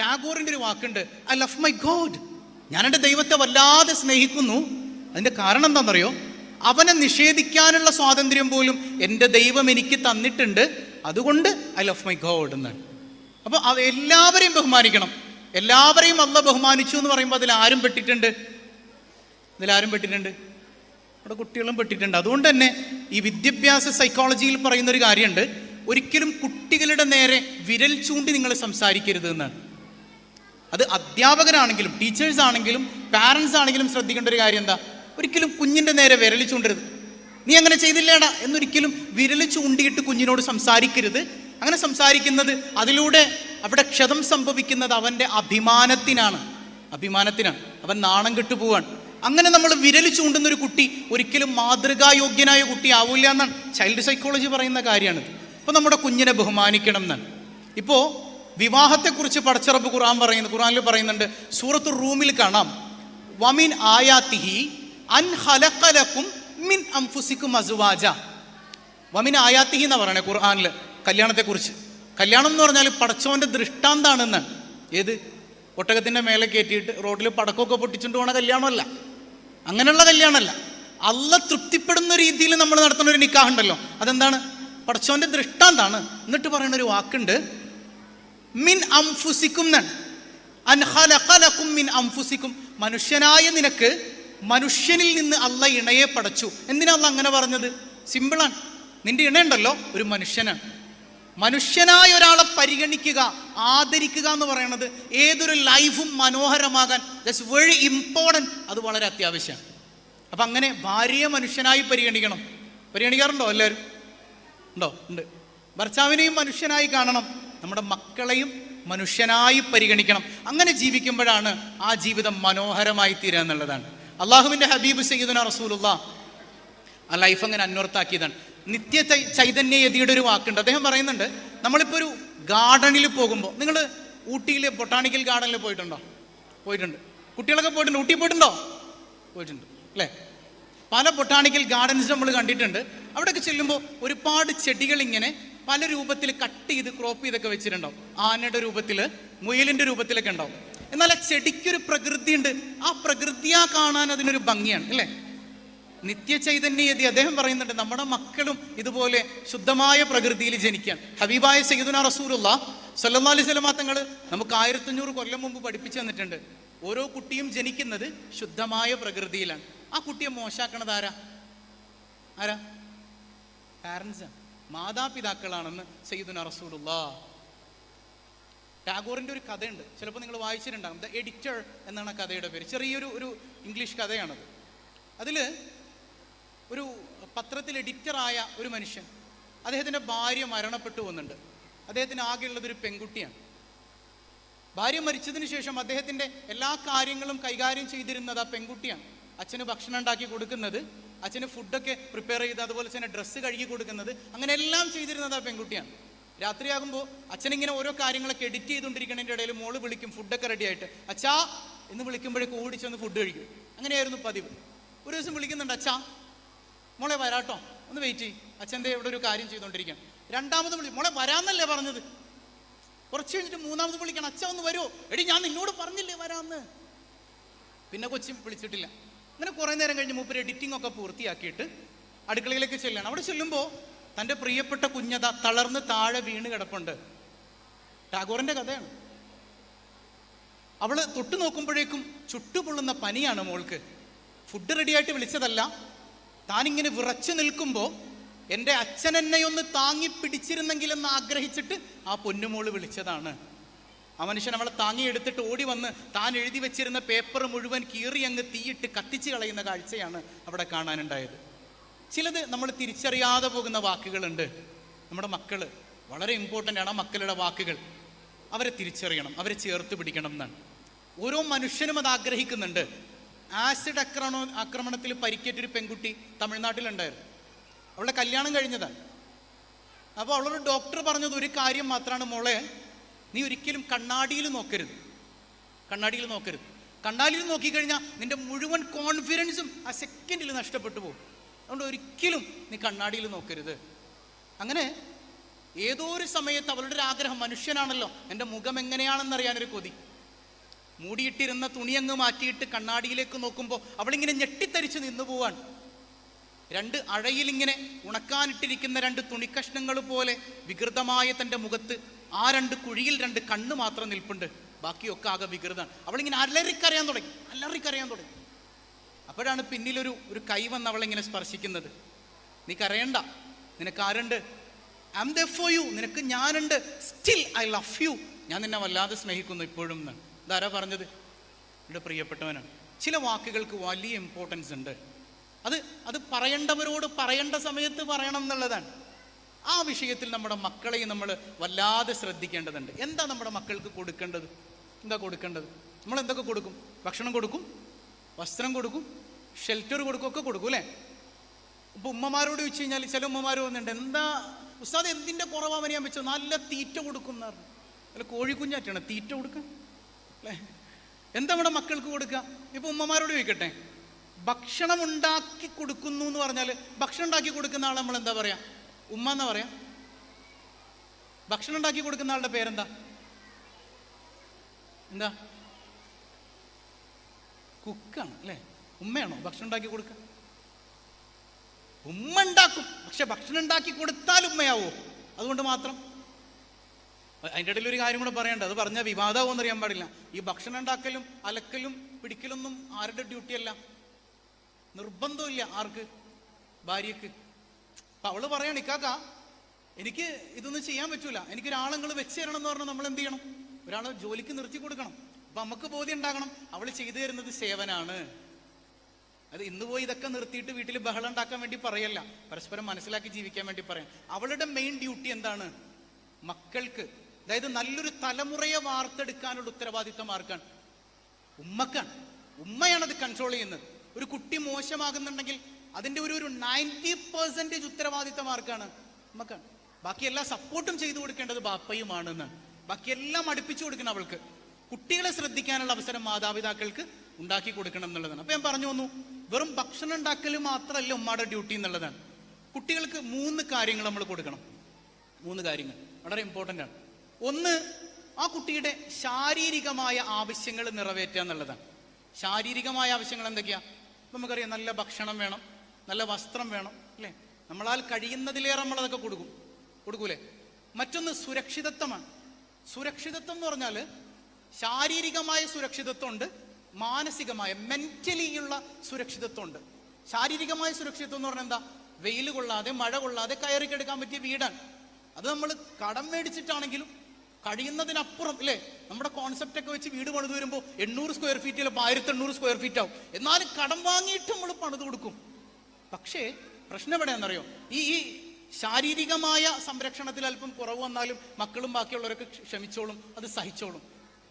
ടാഗോറിന്റെ ഒരു വാക്കുണ്ട് ഐ ലവ് മൈ ഗോഡ് ഞാൻ എന്റെ ദൈവത്തെ വല്ലാതെ സ്നേഹിക്കുന്നു. അതിന്റെ കാരണം എന്താണെന്നറിയോ? അവനെ നിഷേധിക്കാനുള്ള സ്വാതന്ത്ര്യം പോലും എന്റെ ദൈവം എനിക്ക് തന്നിട്ടുണ്ട്. അതുകൊണ്ട് ഐ ലവ് മൈ ഗോഡ് എന്നാണ് അപ്പോൾ അവ എല്ലാവരെയും ബഹുമാനിക്കണം. എല്ലാവരെയും അല്ല ബഹുമാനിച്ചു എന്ന് പറയുമ്പോൾ അതിൽ ആരും പെട്ടിട്ടുണ്ട്? ഇതിലാരും പെട്ടിട്ടുണ്ട്? അവിടെ കുട്ടികളും പെട്ടിട്ടുണ്ട്. അതുകൊണ്ട് തന്നെ ഈ വിദ്യാഭ്യാസ സൈക്കോളജിയിൽ പറയുന്ന ഒരു കാര്യമുണ്ട്. ഒരിക്കലും കുട്ടികളുടെ നേരെ വിരൽ ചൂണ്ടി നിങ്ങൾ സംസാരിക്കരുത് എന്നാണ് അത് അധ്യാപകരാണെങ്കിലും ടീച്ചേഴ്സ് ആണെങ്കിലും പാരൻസ് ആണെങ്കിലും ശ്രദ്ധിക്കേണ്ട ഒരു കാര്യം എന്താ? ഒരിക്കലും കുഞ്ഞിന്റെ നേരെ വിരൽ ചൂണ്ടരുത്. നീ അങ്ങനെ ചെയ്തില്ലേടാ? എന്നൊരിക്കലും വിരൽ ചൂണ്ടിയിട്ട് കുഞ്ഞിനോട് സംസാരിക്കരുത്. അങ്ങനെ സംസാരിക്കുന്നത് അതിലൂടെ അവിടെ ക്ഷതം സംഭവിക്കുന്നത് അവന്റെ അഭിമാനത്തിനാണ്. അഭിമാനത്തിനാണ്. അവൻ നാണം കെട്ടു പോവാണ്. അങ്ങനെ നമ്മൾ വിരൽ ചൂണ്ടുന്ന ഒരു കുട്ടി ഒരിക്കലും മാതൃകായോഗ്യനായ കുട്ടി ആവില്ല എന്നാണ്. ചൈൽഡ് സൈക്കോളജി പറയുന്ന കാര്യമാണ് അപ്പോൾ നമ്മുടെ കുഞ്ഞിനെ ബഹുമാനിക്കണം എന്നാണ്. ഇപ്പോൾ വിവാഹത്തെക്കുറിച്ച് പടച്ചിറപ്പ് ഖുർആൻ പറയുന്നു. ഖുർആനിൽ പറയുന്നുണ്ട് സൂറത്തു റൂമിൽ കാണാം. വമിൻ ആയാത്തിഹി അൻ ഹലക്കലക്കും മിൻ അംഫുസിക്കും അസുവാജ. വമിൻ ആയാത്തിഹി എന്നാ പറയണേ ഖുർആനിൽ കല്യാണത്തെക്കുറിച്ച്. കല്യാണം എന്ന് പറഞ്ഞാൽ പടച്ചോന്റെ ദൃഷ്ടാന്താണെന്ന്. ഏത്? ഒട്ടകത്തിന്റെ മേലെ കയറ്റിയിട്ട് റോഡിൽ പടക്കമൊക്കെ പൊട്ടിച്ചുകൊണ്ട് പോണ കല്യാണമല്ല. അങ്ങനെയുള്ള കല്യാണമല്ല. അല്ല തൃപ്തിപ്പെടുന്ന രീതിയിൽ നമ്മൾ നടത്തുന്ന ഒരു നിക്കാഹുണ്ടല്ലോ. അതെന്താണ്? പടച്ചോന്റെ ദൃഷ്ടാന്താണ്. എന്നിട്ട് പറയുന്ന ഒരു വാക്കുണ്ട് മിൻ അംഫുസിക്കും മിൻ അംഫുസിക്കും. മനുഷ്യനായ നിനക്ക് മനുഷ്യനിൽ നിന്ന് അല്ല ഇണയെ പടച്ചു. എന്തിനാ അല്ല അങ്ങനെ പറഞ്ഞത്? സിമ്പിളാണ് നിന്റെ ഇണയുണ്ടല്ലോ ഒരു മനുഷ്യനാണ്. മനുഷ്യനായ ഒരാളെ പരിഗണിക്കുക ആദരിക്കുക എന്ന് പറയുന്നത് ഏതൊരു ലൈഫും മനോഹരമാകാൻ ദറ്റ്സ് വെരി ഇമ്പോർട്ടന്റ് അത് വളരെ അത്യാവശ്യമാണ്. അപ്പം അങ്ങനെ ഭാര്യയെ മനുഷ്യനായി പരിഗണിക്കണം. പരിഗണിക്കാറുണ്ടോ എല്ലാവരും? ഉണ്ടോ? ഉണ്ട്. ഭർത്താവിനെയും മനുഷ്യനായി കാണണം. നമ്മുടെ മക്കളെയും മനുഷ്യനായി പരിഗണിക്കണം. അങ്ങനെ ജീവിക്കുമ്പോഴാണ് ആ ജീവിതം മനോഹരമായി തീരുക എന്നുള്ളതാണ്. അള്ളാഹുവിന്റെ ഹബീബ് സയ്യിദുന റസൂലുള്ള. ആ ലൈഫ് അങ്ങനെ അന്വർത്ഥാക്കിയതാണ് നിത്യ ചൈതന്യയതിയുടെ ചൈതന്യ യതിയുടെ ഒരു വാക്കുണ്ട്. അദ്ദേഹം പറയുന്നുണ്ട് നമ്മളിപ്പോൾ ഒരു ഗാർഡനിൽ പോകുമ്പോൾ നിങ്ങൾ ഊട്ടിയിലെ ബൊട്ടാണിക്കൽ ഗാർഡനിൽ പോയിട്ടുണ്ടോ? പോയിട്ടുണ്ട്. കുട്ടികളൊക്കെ പോയിട്ടുണ്ട്. ഊട്ടി പോയിട്ടുണ്ടോ? പോയിട്ടുണ്ട്. അല്ലേ? പല ബൊട്ടാണിക്കൽ ഗാർഡൻസ് നമ്മൾ കണ്ടിട്ടുണ്ട്. അവിടെയൊക്കെ ചെല്ലുമ്പോൾ ഒരുപാട് ചെടികൾ ഇങ്ങനെ പല രൂപത്തിൽ കട്ട് ചെയ്ത് ക്രോപ്പ് ചെയ്തൊക്കെ വെച്ചിട്ടുണ്ടാവും. ആനയുടെ രൂപത്തിൽ മുയലിന്റെ രൂപത്തിലൊക്കെ ഉണ്ടാവും. എന്നാൽ ആ ചെടിക്കൊരു പ്രകൃതിയുണ്ട്. ആ പ്രകൃതിയാ കാണാൻ അതിനൊരു ഭംഗിയാണ് അല്ലേ? നിത്യചൈതന്യയതി അദ്ദേഹം പറയുന്നുണ്ട് നമ്മുടെ മക്കളും ഇതുപോലെ ശുദ്ധമായ പ്രകൃതിയിൽ ജനിക്കാൻ ഹബീബായ സയ്യിദുന റസൂലുള്ള സല്ലല്ലാഹു അലൈഹി സ്വലമാ തങ്ങൾ നമുക്ക് ആയിരത്തഞ്ഞൂറ് കൊല്ലം മുമ്പ് പഠിപ്പിച്ചു തന്നിട്ടുണ്ട്. ഓരോ കുട്ടിയും ജനിക്കുന്നത് ശുദ്ധമായ പ്രകൃതിയിലാണ്. ആ കുട്ടിയെ മോശാക്കണത് ആരാ? ആരാ? പാരൻസ് മാതാപിതാക്കളാണെന്ന് സയ്യിദുന റസൂലുള്ള. ടാഗോറിന്റെ ഒരു കഥയുണ്ട്. ചിലപ്പോൾ നിങ്ങൾ വായിച്ചിട്ടുണ്ടാകും. ദ എഡിറ്റർ എന്നാണ് കഥയുടെ പേര്. ചെറിയൊരു ഒരു ഇംഗ്ലീഷ് കഥയാണത്. അതിൽ ഒരു പത്രത്തിൽ എഡിറ്ററായ ഒരു മനുഷ്യൻ അദ്ദേഹത്തിന്റെ ഭാര്യ മരണപ്പെട്ടു വന്നിട്ടുണ്ട് അദ്ദേഹത്തിന് ആകെയുള്ളതൊരു പെൺകുട്ടിയാണ്. ഭാര്യ മരിച്ചതിന് ശേഷം അദ്ദേഹത്തിന്റെ എല്ലാ കാര്യങ്ങളും കൈകാര്യം ചെയ്തിരുന്നത് ആ പെൺകുട്ടിയാണ്. അച്ഛന് ഭക്ഷണം ഉണ്ടാക്കി കൊടുക്കുന്നത് അച്ഛന് ഫുഡൊക്കെ പ്രിപ്പയർ ചെയ്ത് അതുപോലെ തന്നെ ഡ്രസ്സ് കഴുകി കൊടുക്കുന്നത്. അങ്ങനെ എല്ലാം ചെയ്തിരുന്നത് ആ പെൺകുട്ടിയാണ്. രാത്രിയാകുമ്പോൾ അച്ഛനിങ്ങനെ ഓരോ കാര്യങ്ങളൊക്കെ എഡിറ്റ് ചെയ്തുകൊണ്ടിരിക്കുന്നതിന്റെ ഇടയിൽ മോൾ വിളിക്കും ഫുഡൊക്കെ റെഡി ആയിട്ട്. അച്ഛാ എന്ന് വിളിക്കുമ്പോഴേക്ക് ഓടിച്ചൊന്ന് ഫുഡ് കഴിക്കും. അങ്ങനെയായിരുന്നു പതിവ്. ഒരു ദിവസം വിളിക്കുന്നുണ്ട് അച്ഛാ മോളെ വരാട്ടോ. ഒന്ന് വെയിറ്റ് ചെയ്യും. അച്ഛന്റെ ഇവിടെ ഒരു കാര്യം ചെയ്തുകൊണ്ടിരിക്കുകയാണ്. രണ്ടാമത് വിളി മോളെ വരാന്നല്ലേ പറഞ്ഞത്? കുറച്ച് കഴിഞ്ഞിട്ട് മൂന്നാമത് വിളിക്കണം അച്ഛ ഒന്ന് വരുമോ എടി ഞാൻ നിന്നോട് പറഞ്ഞില്ലേ വരാമെന്ന് പിന്നെ കൊച്ചി വിളിച്ചിട്ടില്ല. അങ്ങനെ കുറേ നേരം കഴിഞ്ഞ് മൂപ്പര് എഡിറ്റിംഗ് ഒക്കെ പൂർത്തിയാക്കിയിട്ട് അടുക്കളയിലേക്ക് ചെല്ലണം. അവിടെ ചെല്ലുമ്പോൾ തന്റെ പ്രിയപ്പെട്ട കുഞ്ഞത തളർന്ന് താഴെ വീണ് കിടപ്പുണ്ട്. ടാഗോറിന്റെ കഥയാണ്. അവൾ തൊട്ടു നോക്കുമ്പോഴേക്കും ചുട്ടുപൊള്ളുന്ന പനിയാണ് മോൾക്ക്. ഫുഡ് റെഡിയായിട്ട് വിളിച്ചതല്ല. താനിങ്ങനെ വിറച്ചു നിൽക്കുമ്പോൾ എന്റെ അച്ഛൻ എന്നെ ഒന്ന് താങ്ങി പിടിച്ചിരുന്നെങ്കിലെന്ന് ആഗ്രഹിച്ചിട്ട് ആ പൊന്നുമോൾ വിളിച്ചതാണ്. ആ മനുഷ്യൻ അവളെ താങ്ങി എടുത്തിട്ട് ഓടി വന്ന് താൻ എഴുതി വെച്ചിരുന്ന പേപ്പർ മുഴുവൻ കീറി അങ്ങ് തീയിട്ട് കത്തിച്ച് കളയുന്ന കാഴ്ചയാണ് അവിടെ കാണാനുണ്ടായത്. ചിലത് നമ്മൾ തിരിച്ചറിയാതെ പോകുന്ന വാക്കുകളുണ്ട്. നമ്മുടെ മക്കൾ വളരെ ഇമ്പോർട്ടന്റ് ആണ് ആ മക്കളുടെ വാക്കുകൾ. അവരെ തിരിച്ചറിയണം അവരെ ചേർത്ത് പിടിക്കണം എന്നാണ്. ഓരോ മനുഷ്യനും അത് ആഗ്രഹിക്കുന്നുണ്ട്. ആസിഡ് ആക്രമണ ആക്രമണത്തിൽ പരിക്കേറ്റൊരു പെൺകുട്ടി തമിഴ്നാട്ടിലുണ്ടായിരുന്നു. അവളുടെ കല്യാണം കഴിഞ്ഞതാണ്. അപ്പോൾ അവളൊരു ഡോക്ടർ പറഞ്ഞത് ഒരു കാര്യം മാത്രമാണ് മോളെ നീ ഒരിക്കലും കണ്ണാടിയിൽ നോക്കരുത്. കണ്ണാടിയിൽ നോക്കരുത്. കണ്ണാടിയിൽ നോക്കിക്കഴിഞ്ഞാൽ നിന്റെ മുഴുവൻ കോൺഫിഡൻസും ആ സെക്കൻഡിൽ നഷ്ടപ്പെട്ടു പോകും. അതുകൊണ്ട് ഒരിക്കലും നീ കണ്ണാടിയിൽ നോക്കരുത്. അങ്ങനെ ഏതോ ഒരു സമയത്ത് അവളുടെ ഒരു ആഗ്രഹം മനുഷ്യനാണല്ലോ എന്റെ മുഖം എങ്ങനെയാണെന്നറിയാനൊരു കൊതി. മൂടിയിട്ടിരുന്ന തുണി അങ്ങ് മാറ്റിയിട്ട് കണ്ണാടിയിലേക്ക് നോക്കുമ്പോൾ അവളിങ്ങനെ ഞെട്ടിത്തരിച്ച് നിന്നു പോവാണ്. രണ്ട് അഴയിലിങ്ങനെ ഉണക്കാനിട്ടിരിക്കുന്ന രണ്ട് തുണിക്കഷ്ണങ്ങൾ പോലെ വികൃതമായ തന്റെ മുഖത്ത് ആ രണ്ട് കുഴിയിൽ രണ്ട് കണ്ണ് മാത്രം നിൽപ്പുണ്ട്. ബാക്കിയൊക്കെ ആകെ വികൃതാണ് അവളിങ്ങനെ അലറിക്കറിയാൻ തുടങ്ങി. അലറിക്കറിയാൻ തുടങ്ങി. അപ്പോഴാണ് പിന്നിലൊരു ഒരു കൈ വന്ന് അവളിങ്ങനെ സ്പർശിക്കുന്നത്. നീ കരയണ്ട. നിനക്ക് ആരുണ്ട്? I am the for you നിനക്ക് ഞാനുണ്ട്. സ്റ്റിൽ ഐ ലവ് യു ഞാൻ നിന്നെ വല്ലാതെ സ്നേഹിക്കുന്നു ഇപ്പോഴും എന്ന്. ഇതാരാ പറഞ്ഞത്? എന്റെ പ്രിയപ്പെട്ടവനാണ്. ചില വാക്കുകൾക്ക് വലിയ ഇമ്പോർട്ടൻസ് ഉണ്ട്. അത് അത് പറയേണ്ടവരോട് പറയേണ്ട സമയത്ത് പറയണം എന്നുള്ളതാണ്. ആ വിഷയത്തിൽ നമ്മുടെ മക്കളെയും നമ്മൾ വല്ലാതെ ശ്രദ്ധിക്കേണ്ടതുണ്ട്. എന്താ നമ്മുടെ മക്കൾക്ക് കൊടുക്കേണ്ടത്? എന്താ കൊടുക്കേണ്ടത്? നമ്മൾ എന്തൊക്കെ കൊടുക്കും? ഭക്ഷണം കൊടുക്കും വസ്ത്രം കൊടുക്കും ഷെൽറ്റർ കൊടുക്കും ഒക്കെ കൊടുക്കും അല്ലേ? ഇപ്പൊ ഉമ്മമാരോട് ചോദിച്ചു കഴിഞ്ഞാൽ ചില ഉമ്മമാർ വന്നിട്ടുണ്ട് എന്താ ഉസ്താദ് എന്തിന്റെ കുറവാ മരിയാൻ വെച്ചോ? നല്ല തീറ്റ കൊടുക്കും അല്ല കോഴിക്കുഞ്ഞാറ്റാണ് തീറ്റ കൊടുക്കുക അല്ലേ? എന്താ നമ്മുടെ മക്കൾക്ക് കൊടുക്കുക ഇപ്പൊ ഉമ്മമാരോട് ചോദിക്കട്ടെ ഭക്ഷണം ഉണ്ടാക്കി കൊടുക്കുന്നു എന്ന് പറഞ്ഞാൽ ഭക്ഷണം ഉണ്ടാക്കി കൊടുക്കുന്ന ആളെ നമ്മൾ എന്താ പറയാ? ഉമ്മ എന്നാ പറയാ? ഭക്ഷണം ഉണ്ടാക്കി കൊടുക്കുന്ന ആളുടെ പേരെന്താ? എന്താ? കുക്കാണ് അല്ലേ? ഉമ്മയാണോ ഭക്ഷണം ഉണ്ടാക്കി കൊടുക്കുക ഉമ്മ ഉണ്ടാക്കും പക്ഷെ ഭക്ഷണം ഉണ്ടാക്കി കൊടുത്താൽ ഉമ്മയാവോ? അതുകൊണ്ട് മാത്രം. അതിന്റെ ഇടയിൽ ഒരു കാര്യം കൂടെ പറയണ്ട അത് പറഞ്ഞാൽ വിവാദമാവോന്ന് അറിയാൻ പാടില്ല. ഈ ഭക്ഷണം ഉണ്ടാക്കലും അലക്കലും പിടിക്കലൊന്നും ആരുടെ ഡ്യൂട്ടിയല്ല നിർബന്ധമില്ല ആർക്ക്? ഭാര്യക്ക് അപ്പൊ അവൾ പറയണം ഇക്കാക്ക എനിക്ക് ഇതൊന്നും ചെയ്യാൻ പറ്റൂല. എനിക്ക് ഒരാളങ്ങൾ വെച്ച് തരണം എന്ന് പറഞ്ഞാൽ നമ്മൾ എന്ത് ചെയ്യണം? ഒരാളെ ജോലിക്ക് നിർത്തി കൊടുക്കണം. അപ്പൊ നമുക്ക് ബോധ്യം ഉണ്ടാകണം. അവൾ ചെയ്തു തരുന്നത് സേവനാണ്. അത് ഇന്ന് പോയി ഇതൊക്കെ നിർത്തിയിട്ട് വീട്ടിൽ ബഹളം ഉണ്ടാക്കാൻ വേണ്ടി പറയല്ല. പരസ്പരം മനസ്സിലാക്കി ജീവിക്കാൻ വേണ്ടി പറയാം. അവളുടെ മെയിൻ ഡ്യൂട്ടി എന്താണ്? മക്കൾക്ക് അതായത് നല്ലൊരു തലമുറയെ വാർത്തെടുക്കാനുള്ള ഉത്തരവാദിത്വം ആർക്കാണ്? ഉമ്മക്കാണ്. ഉമ്മയാണ് അത് കൺട്രോൾ ചെയ്യുന്നത്. ഒരു കുട്ടി മോശമാകുന്നുണ്ടെങ്കിൽ അതിന്റെ ഒരു ഒരു നയന്റി പെർസെന്റേജ് ഉത്തരവാദിത്തം ആർക്കാണ് നമുക്കാണ് ബാക്കിയെല്ലാം സപ്പോർട്ടും ചെയ്തു കൊടുക്കേണ്ടത് ബാപ്പയുമാണെന്ന്. ബാക്കിയെല്ലാം അടുപ്പിച്ചു കൊടുക്കണം അവൾക്ക്. കുട്ടികളെ ശ്രദ്ധിക്കാനുള്ള അവസരം മാതാപിതാക്കൾക്ക് ഉണ്ടാക്കി കൊടുക്കണം എന്നുള്ളതാണ്. അപ്പൊ ഞാൻ പറഞ്ഞു വന്നു വെറും ഭക്ഷണം ഉണ്ടാക്കൽ മാത്രമല്ല ഉമ്മയുടെ ഡ്യൂട്ടി എന്നുള്ളതാണ്. കുട്ടികൾക്ക് മൂന്ന് കാര്യങ്ങൾ നമ്മൾ കൊടുക്കണം. മൂന്ന് കാര്യങ്ങൾ വളരെ ഇമ്പോർട്ടന്റ് ആണ്. ഒന്ന് ആ കുട്ടിയുടെ ശാരീരികമായ ആവശ്യങ്ങൾ നിറവേറ്റുക എന്നുള്ളതാണ്. ശാരീരികമായ ആവശ്യങ്ങൾ എന്തൊക്കെയാ? നമുക്കറിയാം നല്ല ഭക്ഷണം വേണം. നല്ല വസ്ത്രം വേണം അല്ലേ? നമ്മളാൽ കഴിയുന്നതിലേറെ നമ്മൾ അതൊക്കെ കൊടുക്കും. കൊടുക്കൂലേ? മറ്റൊന്ന് സുരക്ഷിതത്വമാണ്. സുരക്ഷിതത്വം എന്ന് പറഞ്ഞാൽ ശാരീരികമായ സുരക്ഷിതത്വം ഉണ്ട് മാനസികമായ മെന്റലി ഉള്ള സുരക്ഷിതത്വം ഉണ്ട് ശാരീരികമായ സുരക്ഷിതത്വം എന്ന് പറഞ്ഞാൽ എന്താ? വെയിൽ കൊള്ളാതെ മഴ കൊള്ളാതെ കയറി കെടുക്കാൻ പറ്റിയ വീടാണ്. അത് നമ്മൾ കടം മേടിച്ചിട്ടാണെങ്കിലും കഴിയുന്നതിനപ്പുറം അല്ലേ? നമ്മുടെ കോൺസെപ്റ്റ് ഒക്കെ വെച്ച് വീട് പണിത് വരുമ്പോൾ എണ്ണൂറ് സ്ക്വയർ ഫീറ്റ് ചിലപ്പോൾ ആയിരത്തി എണ്ണൂറ് സ്ക്വയർ ഫീറ്റ് ആവും. എന്നാലും കടം വാങ്ങിയിട്ട് നമ്മൾ പണിത് കൊടുക്കും. പക്ഷേ പ്രശ്നം എവിടെയാണെന്നറിയോ? ഈ ഈ ശാരീരികമായ സംരക്ഷണത്തിൽ അല്പം കുറവ് വന്നാലും മക്കളും ബാക്കിയുള്ളവരൊക്കെ ക്ഷമിച്ചോളും അത് സഹിച്ചോളും.